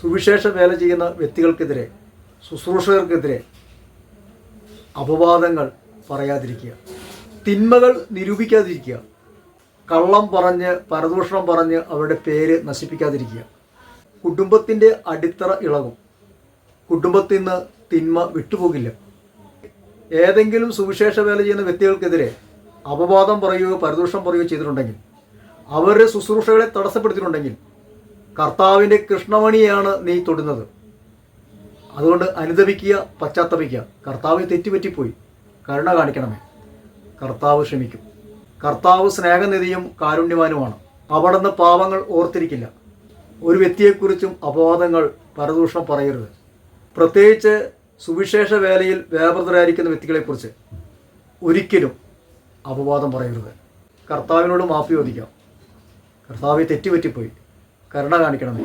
സുവിശേഷ വേല ചെയ്യുന്ന വ്യക്തികൾക്കെതിരെ ശുശ്രൂഷകർക്കെതിരെ അപവാദങ്ങൾ പറയാതിരിക്കുക. തിന്മകൾ നിരൂപിക്കാതിരിക്കുക. കള്ളം പറഞ്ഞ് പരദൂഷണം പറഞ്ഞ് അവരുടെ പേര് നശിപ്പിക്കാതിരിക്കുക. കുടുംബത്തിന്റെ അടിത്തറ ഇളകും. കുടുംബത്തിൽ നിന്ന് തിന്മ വിട്ടുപോകില്ല. ഏതെങ്കിലും സുവിശേഷ വേല ചെയ്യുന്ന വ്യക്തികൾക്കെതിരെ അപവാദം പറയുകയോ പരദൂഷണം പറയുകയോ ചെയ്തിട്ടുണ്ടെങ്കിൽ അവരുടെ ശുശ്രൂഷകളെ തടസ്സപ്പെടുത്തിയിട്ടുണ്ടെങ്കിൽ കർത്താവിന്റെ കൃഷ്ണമണിയാണ് നീ തൊടുന്നത്. അതുകൊണ്ട് അനുദപിക്കുക പശ്ചാത്തപിക്കുക. കർത്താവ് തെറ്റുപറ്റിപ്പോയി. കരുണ കാണിക്കണമേ. കർത്താവ് ക്ഷമിക്കും. കർത്താവ് സ്നേഹനിധിയും കാരുണ്യവാനുമാണ്. അവിടുന്ന് പാവങ്ങൾ ഓർത്തിരിക്കില്ല. ഒരു വ്യക്തിയെക്കുറിച്ചും അപവാദങ്ങൾ പരദൂഷണം പറയരുത്. പ്രത്യേകിച്ച് സുവിശേഷ വേലയിൽ വ്യാപൃതരായിരിക്കുന്ന വ്യക്തികളെക്കുറിച്ച് ഒരിക്കലും അപവാദം പറയരുത്. കർത്താവിനോട് മാഫി ചോദിക്കാം. കർത്താവ് തെറ്റുപറ്റിപ്പോയി. കരുണ കാണിക്കണമേ.